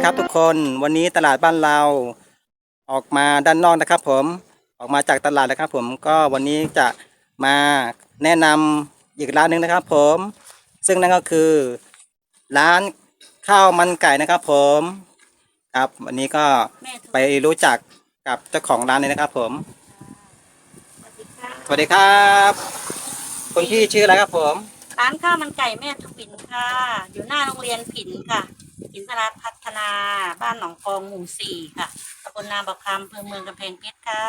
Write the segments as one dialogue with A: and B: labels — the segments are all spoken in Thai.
A: ดีครับทุกคนวันนี้ตลาดบ้านเราออกมาด้านนอกนะครับผมออกมาจากตลาดนะครับผมก็วันนี้จะมาแนะนำอีกร้านหนึ่งนะครับผมซึ่งนั่นก็คือ ร้านข้าวมันไก่นะครับผมครับวันนี้ก็ไปรู้จักกับเจ้าของร้านเลยนะครับผมสวัสดีครับคุณพี่ชื่ออะไรครับผม
B: ร้านข้าวมันไก่แม่ทุกปินค่ะ อยู่หน้าโรงเรียนผินค่ะผินพราพัฒ นา บ้านหนองกองหมู่สี่ค่ะตำบลนาบกคำอำเภอเมืองกำแพงเพชรค่ะ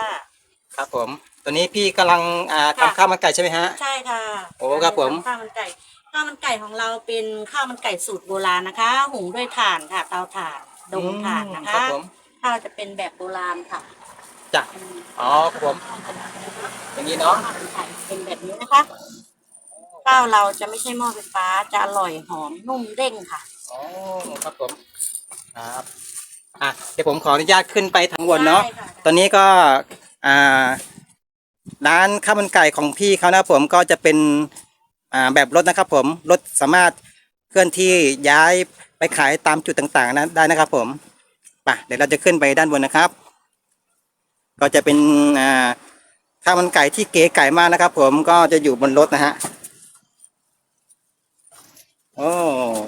A: ครับผม ตอนนี้พี่กำลังอ่า
B: ค่ะ
A: ทำข้าวมันไก่ใช่ไหมฮะ
B: ใช่ค่ะ
A: โอ้ครับผม
B: ข้าวมันไก่ข้าวมันไก่ของเราเป็นข้าวมันไก่สูตรโบราณนะคะ หุงด้วยถ่านค่ะเตาถ่านดงถ่านนะ
A: ครั
B: คะ
A: บผม
B: ข้าวจะเป็นแบบโบราณค่ะ
A: จ้ะอ๋อครับผมอย่างนี้เนาะ
B: ข้าวมันไก่เป็นแบบนี้นะคะข้าวเราจะไม่ใช่หม้อไฟฟ้าจะอร่อยหอมนุ่มเด้งค่ะ
A: อ๋อครับผม ครับอะเดี๋ยวผมขออนุญาตขึ้นไปทางบนเนาะ
B: ได้ค่ะ
A: ตอนนี้ก็อ่าร้านข้าวมันไก่ของพี่เขานะครับผมก็จะเป็นอ่าแบบรถนะครับ ผมรถสามารถเคลื่อนที่ย้ายไปขายตามจุดต่างๆนะได้นะครับ ผมไปเดี๋ยวเราจะขึ้นไปด้านบนนะครับ ก็จะเป็นอ่าข้าวมันไก่ที่เก๋ไก่มากนะครับ ผมก็จะอยู่บนรถนะฮะโอ้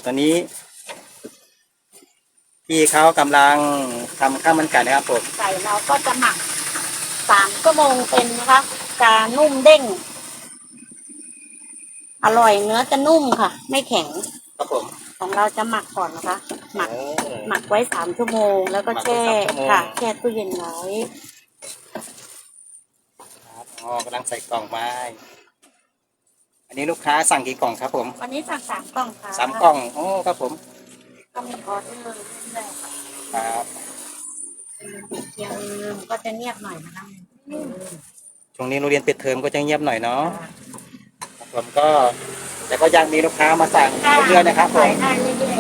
A: ตอนนี้ พี่เขากำลังทำข้าวมันไก่นะครับผม
B: ไก่เราก็จะหมักสามชั่วโมงเป็นนะคะจะนุ่มเด้ง อร่อยเนื้อจะนุ่มค่ะ ไม่แข็ง
A: ครับผม
B: ของเราจะหมักก่อนนะคะ หมัก
A: โอ้
B: หมักไว้สามชั่วโมง แล้วก็แช่
A: หมักไว้สามชั่วโมง
B: ค่ะ แช่ตู้เย็นไว้
A: ครับอ๋อกำลังใส่กล่องไม้อันนี้ลูกค้าสั่งกี่กล่องครับผม
B: วันนี้สั่งสามกล่องค่ะ
A: สามกล่องโอ้ครับผม
B: ก็มีออเดอร์เรื่อยๆค่ะ
A: ครับ
B: เที่ยงก็จะเงียบหน่อยนะคะ
A: ช่วงนี้โรงเรียนปิดเทอมก็จะเงียบหน่อยเนาะครับผมก็แต่ก็ยังมีลูกค้ามาสั่งเรื่อยๆนะครับผม
B: ขายได้เรื่อย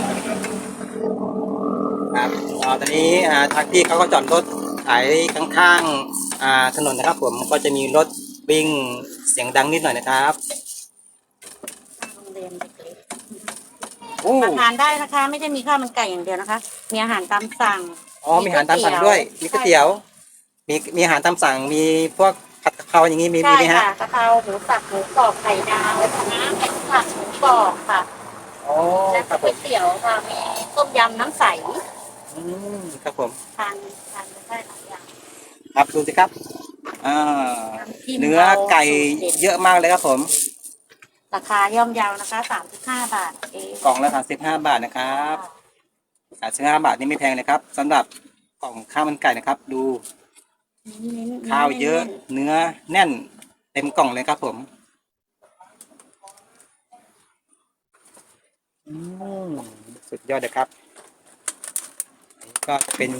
A: ครับอ่าตอนนี้อ่าทางพี่เขาก็จอดรถขายข้างๆอ่าถนนนะครับผมก็จะมีรถวิ่งเสียงดังนิดหน่อยนะครับ
B: ๆโรงเรียนเล็ก
A: โอ้
B: ๆมาทานได้นะคะ ไม่ได้มีข้าวมันไก่อย่างเดียวนะคะ มีอาหารตามสั่ง
A: อ๋อมีอาหารตามสั่งด้วย มีก๋วยเตี๋ยวมีมีอาหารตามสั่ง มีพวกผัดกะเพราอย่างนี้มีมี
B: ใช่
A: ไหมฮะ
B: ค่ะกะเพราหมูสับหมูกรอบไข่ดาวน้ำเป็นผัดหมูกรอบค่ะ
A: อ๋อ
B: และ
A: ครับผ
B: ก๋วย
A: ม
B: เตี๋ยวค่ะมีต้มยำน้ำใส
A: อืมครับผม
B: ทานทานได้หลายอย่าง
A: ครับดูสิครับอ่า
B: น้ำจิ้ม
A: เนื้อไก่
B: เราสูตรเด็ด
A: เยอะมากเลยครับผม
B: ราคาย่อมเยาวนะคะสามสิบห้าบาทเอง
A: กล่องละสามสิบห้าบาทนะครับสามสิบห้าบาทนี่ไม่แพงเลยครับสำหรับกล่องข้าวมันไก่นะครับ ดู
B: เน้นๆ
A: ข้าวเยอะ
B: น้น
A: เนื้อแน่น เต็มกล่องเลยครับผมอืมสุดยอดเลยครับอันนี้ก็เป็น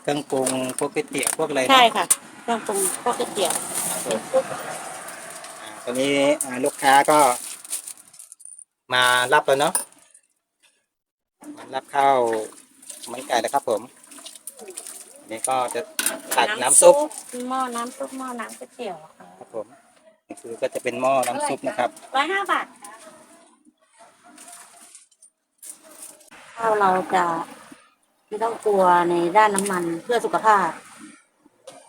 A: เครื่องปรุงพวกก๋วยเตี๋ยวพวกอะไร
B: ๆ
A: เนอะ
B: ใช่ค่ะเครื่องปรุงพวกก๋วยเตี๋ยว
A: ครับผม อ่าตอนนี้อ่าลูกค้าก็มารับแล้วเนาะมารับข้าวมันไก่แล้วครับผมอันนี่ก็จะตักน้ำซุป
B: หม้อน้ำซุปหม้อน้ำก๋วยเตี๋ยวค่ะ
A: ครับผมนี่คือก็จะเป็นหม้อน้ำซุปนะครับ
B: ร้อยห้าบาทค่ะข้าวเราจะไม่ต้องกลัวในด้านน้ำมันเพื่อสุขภาพ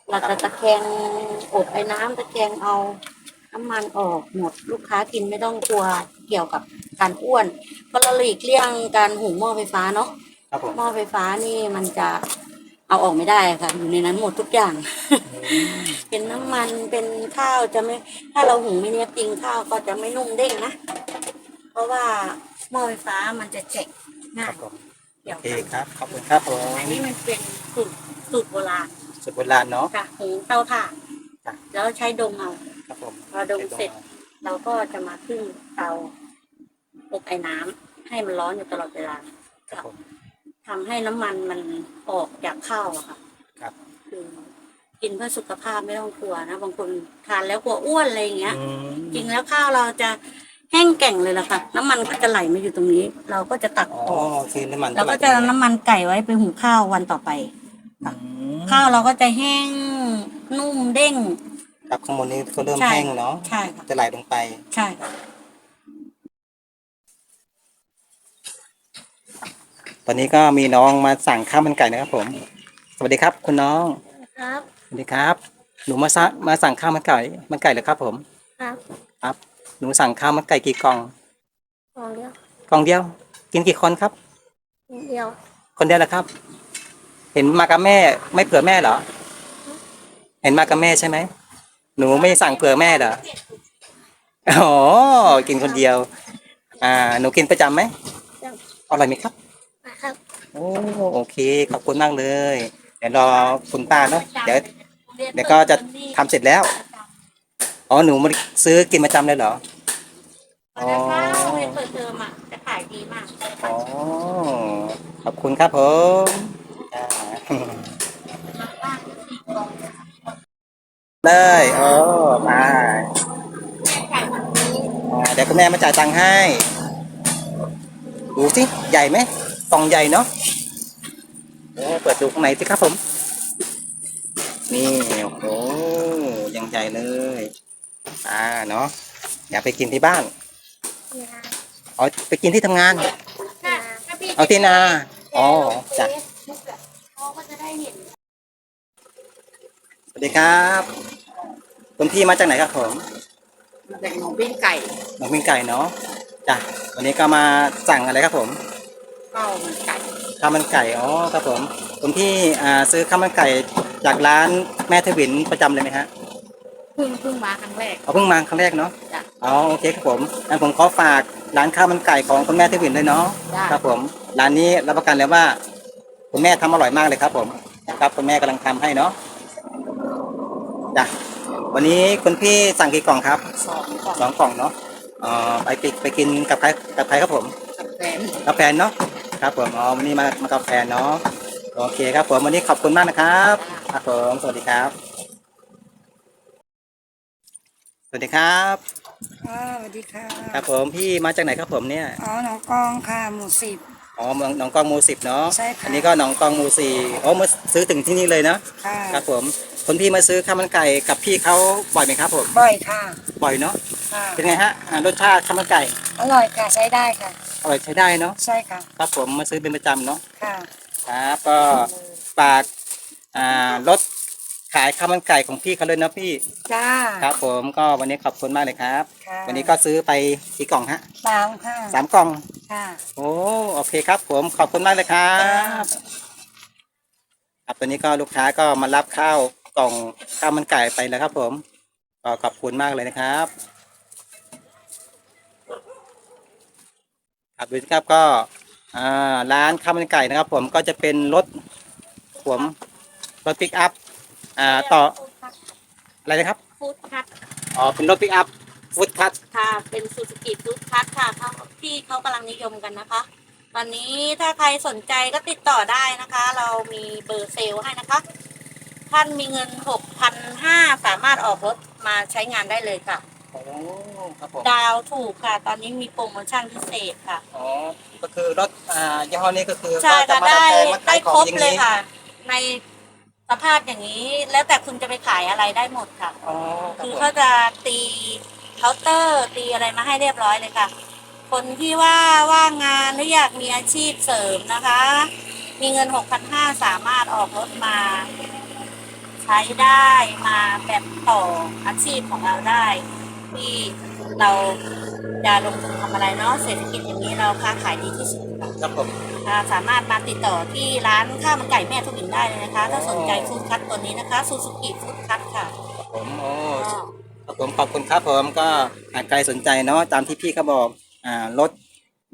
B: เราจะตะแคงอบไอ้น้ำตะแคงเอา น้ำมันออกหมดลูกค้ากินไม่ต้องกลัวเกี่ยวกับการอ้วนเพราะเราหลีกเลี่ยงการหุงหม้อไฟฟ้าเนาะ
A: ครับผม
B: หม้อไฟฟ้านี่มันจะเอาออกไม่ได้ค่ะ อยู่ในนั้นหมดทุกอย่าง เป็นน้ำมันเป็นข้าวจะไม่ ถ้าเราหุงไม่เนี้ยบจริงข้าวก็จะไม่นุ่มเด้งนะ เพราะว่าหม้อไฟฟ้ามันจะเจ็ก
A: ค
B: ง่า
A: รั
B: ย
A: บผม
B: เกี่ยว
A: โอเค
B: กัน
A: ครับขอบคุณครับผม
B: อันนี้มันเป็นสูตรสูตรโบราณ
A: สุดโบราณเนาะ
B: ค่ะหุงเตาถ่าน
A: จ้ะ
B: แล้วใช้ดมเอา
A: ครับผ ม
B: พอดมเสร็จ เราก็จะมาขึ้นเตาอบไอ้น้ำให้มันร้อนอยู่ตลอดเวลา
A: ครับผม
B: ทำให้น้ำมันมันออกจากข้าวอะค่ะ
A: ครับ
B: คือกินเพื่อสุขภาพไม่ต้องกลัวนะบางคนทานแล้วกลัวอ้วนอะไรอย่างเงี้ย
A: อืม
B: จริงแล้วข้าวเราจะแห้งแกร่งเลยล่ะค่ะ น้ำมันก็จะไหลมาอยู่ตรงนี้ เราก็จะตัก
A: อ๋อ
B: ออก
A: คือน้ำมัน
B: เราก็จะเอาน้ำมันไก่ไว้ไปหุงข้าววันต่อไป
A: อืม
B: ข้าวเราก็จะแห้งนุ่มเด้ง
A: ครับข้างบนนี้ก็เริ่ม
B: ใช่
A: แห้งเนาะ
B: ใช่ค่ะ
A: จะไหลลงไป
B: ใช่ค่ะ
A: ตตอนนี้ก็มีน้องมาสั่งข้าวมันไก่นะครับผม สวัสดีครับ คุณน้อง
B: ครับ
A: สวัสดีครับ หนูมาสั่งมาสั่งข้าวมันไก่ มันไก่เหรอครับผม
B: ครับ
A: ครับ หนูสั่งข้าวมันไก่กี่กล่อง
B: กองเดียว
A: กล่องเดียว กินกี่คนครับ
B: เดียว
A: คนเดียวเหรอครับ เห็นมากับแม่ ไม่เผื่อแม่เหรอ เห็นมากับแม่ใช่ไหม หนูไม่สั่งเผื่อแม่เหรออ๋อกินคนเดียว อ่า หนูกินประจำไหมอร่อยไหมครับ
B: ครับ
A: โอ้โอเค ขอบคุณมากเลย เดี๋ยวรอคุณป้าเนาะเดี๋ยวเดี๋ยวก็จะทำเสร็จแล้ว อ๋อ หนูมาซื้อกินประจำเลยเหรอ
B: ตอนเช้าเรียนเปิดเทอมอะจะขายดีมาก
A: อ๋อ ขอบคุณครับผม ได้โอ้มาอ่าเดี๋ยวคุณแม่มาจ่ายตังค์ให้ ดูสิใหญ่ไหมกล่องใหญ่เนาะโอ้เปิดดูข้างในสิครับผม นี่โอ้โหยังใหญ่เลย อ่าเนาะอยากไปกินที่บ้านอ๋อไปกินที่ทำงานเอาที่นาอ๋อจ้ะ
B: เขาก็จะได้เห็น
A: สวัสดีครับ คุณพี่มาจากไหนครับผม
B: แบ่งหมูปิ้งไก่
A: น้องมิงไก่เนาะจ้ะวันนี้ก็มาสั่งอะไรครับผม
B: ข้าวมันไก่
A: ข้าวมันไก่อ๋อครับผมคุณพี่อ่าซื้อข้าวมันไก่จากร้านแม่ทวินประจำเลยไหมฮะ
B: เพิ่งเพิ่งมาครั้งแรก
A: เอาเพิ่งมาครั้งแรกเนาะ
B: จ้ะ
A: อ๋อโอเคครับผมงั้นผมขอฝากร้านข้าวมันไก่ของคุณแม่ทวินเลยเนาะ
B: ได้
A: ครับผมร้านนี้รับประกันเลยว่า คุณแม่ทำอร่อยมากเลยครับ ผมครับคุณแม่กำลังทำให้เนาะจ้ะ วันนี้คุณพี่สั่งกี่กล่องครับ
B: สองกล่อง
A: สองกล่องเนาะเอ่อไปปิดไปกินกับใครกับใครครับผม
B: กับแฟน
A: กับแฟนเนาะครับผมอ๋อวันนี้มามากับแฟนเนาะโอเคครับผมวันนี้ขอบคุณมากนะครับครับผมสวัสดีครับ สวัสดีครับ
C: ค่ะสวัสดีค่ะ
A: ครับผมพี่มาจากไหนครับผมเนี่ย
C: อ๋อหนองกองค่ะหมู่สิบ
A: อ๋อเมืองหนองกองหมูสิบเนาะ
C: ใช่ค่ะ
A: อันนี้ก็หนองกองหมูสี่อ๋อมาซื้อถึงที่นี่เลยเนาะ
C: ค่ะ
A: ครับผม คนพี่มาซื้อข้าวมันไก่กับพี่เขาบ่อยไหมครับผม
C: บ่อยค่ะ
A: บ่อยเนาะ
C: ค่ะ
A: เป็นไงฮะอ่ารสชาติข้าวมันไก่
C: อร่อยค่ะใช้ได้ค่ะ
A: อร่อยใช้ได้เนาะ
C: ใช่ค่ะ
A: ครับผมมาซื้อเป็นประจำเนาะ
C: ค่ะ
A: ครับก็ฝากอ่ารถขายข้าวมันไก่ของพี่เขาเลยนะพี่
C: จ้า
A: ครับ ผมก็วันนี้ขอบคุณมากเลยครับ
C: ค่ะ
A: วันนี้ก็ซื้อไปกี่กล่องฮะ
C: สามค่ะ
A: สามกล่อง
C: ค่ะ
A: โอ้โอเคครับ ผมขอบคุณมากเลยครับ ครับตอนนี้ก็ลูกค้าก็มารับข้าว กล่องข้าวมันไก่ไปแล้วครับ ผมก็ขอบคุณมากเลยนะครับครับดูสิครับก็อ่าร้านข้าวมันไก่นะครับ ผมก็จะเป็นรถผมรถปิกอัพอ่าต่ออะไรนะครับ
B: ฟู้ดคัท
A: อ๋อเป็นรถปิกอัพฟุตคัท
B: ค่ะ เป็นซูซูกิฟู้ดคัทค่ะเขาที่เขากำลังนิยมกันนะคะ ตอนนี้ถ้าใครสนใจก็ติดต่อได้นะคะ เรามีเบอร์เซลล์ให้นะคะ ท่านมีเงินหกพันห้าสามารถออกรถมาใช้งานได้เลยค่ะ
A: โอ้ครับผม
B: ดาวถูกค่ะ ตอนนี้มีโปรโมชั่นพิเศษค่ะ
A: อ๋อก็คือรถอ่ายี่ห้อนี้ก็คือ
B: ใช่
A: ก็จะ
B: ค่ะ
A: มา
B: ได้
A: แปลงมา
B: ได้
A: ขายข
B: ค
A: อ
B: รงบ
A: อย่าง
B: เลย
A: นี้
B: ค่ะ ในสภาพอย่างนี้ แล้วแต่คุณจะไปขายอะไรได้หมดค่ะ
A: อ๋อครับ
B: คือ
A: ผม
B: เขาจะตีเคาน์เตอร์ตีอะไรมาให้เรียบร้อยเลยค่ะ คนที่ว่าว่างงานหรืออยากมีอาชีพเสริมนะคะ มีเงิน 6,500 สามารถออกรถมาใช้ได้มาแบบต่ออาชีพของเราได้ ที่เราจะลงทุนทำอะไรเนาะเศรษฐกิจอย่างนี้เราค้าขายดีที่สุดค่ะ
A: ครับผม
B: อ่าสามารถมาติดต่อที่ร้านข้าวมันไก่แม่ทุกหินได้เลยนะคะ ถ้าสนใจฟู้ดคัทตัวนี้นะคะซูซูกิฟู้ดคัทค่ะ
A: ครับผมโอ้
B: ก็
A: ครับผมขอบคุณครับผมก็หากใครสนใจเนาะตามที่พี่เขาบอกอ่ารถ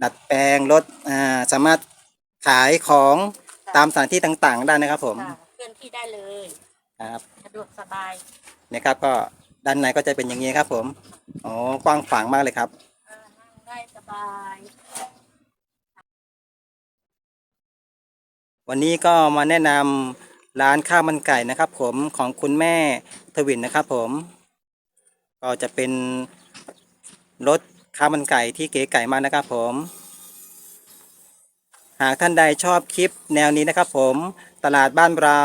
A: ดัดแปลงรถอ่าสามารถขายของตามสถานที่ต่างๆ ได้นะครับผม
B: ค่ะเคลื่อนที่ได้เลย
A: ครับ
B: สะดวกสบาย
A: เนี่ยครับก็ด้านในก็จะเป็นอย่างนี้ครับ ผมอ๋อกว้างขวางมากเลยครับ
B: อ่านั่งได้สบาย
A: วันนี้ก็มาแนะนำร้านข้าวมันไก่นะครับ ผมของคุณแม่ทวินนะครับ ผม ก็จะเป็นรถข้าวมันไก่ที่เก๋ไก่มากนะครับ ผม หากท่านใดชอบคลิปแนวนี้นะครับ ผมตลาดบ้านเรา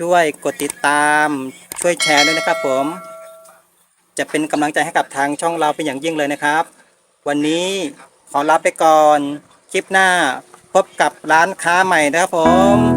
A: ช่วยกดติดตามช่วยแชร์ด้วยนะครับผม จะเป็นกำลังใจให้กับทางช่องเราเป็นอย่างยิ่งเลยนะครับ วันนี้ขอลาไปก่อน คลิปหน้าพบกับร้านค้าใหม่นะครับผม